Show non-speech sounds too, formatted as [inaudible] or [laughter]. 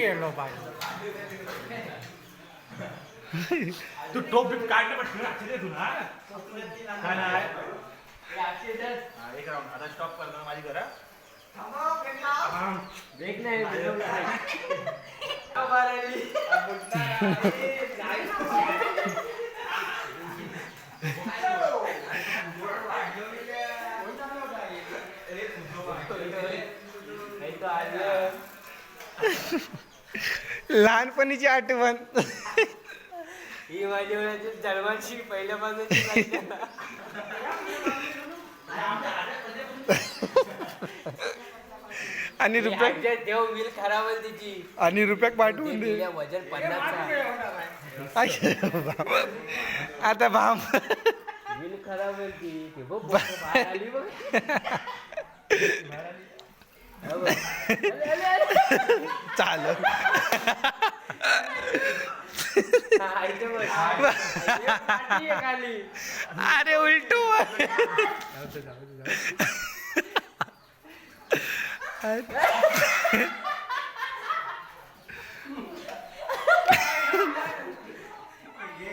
Yellow पाहिजे. [laughs] तू टोप beep काढलं पण ठेवून तू ना काय नाही हा, एक राऊंड. आता स्टॉप करणार माझी घरा ब्रेक नाही [laughs] [laughs] लहानपणीची आठवण. ही माझी पहिल्यापासूनची आणि रुपये देव मिल खराब आहे तिची. आणि रुपयाक पाठवून दे. तिला वजन पन्नासचा. आई, आता भाम. मिल खराब आहे ती. ते बघ बाहेर आली बघ. [laughs] हा अरे, अरे, अरे.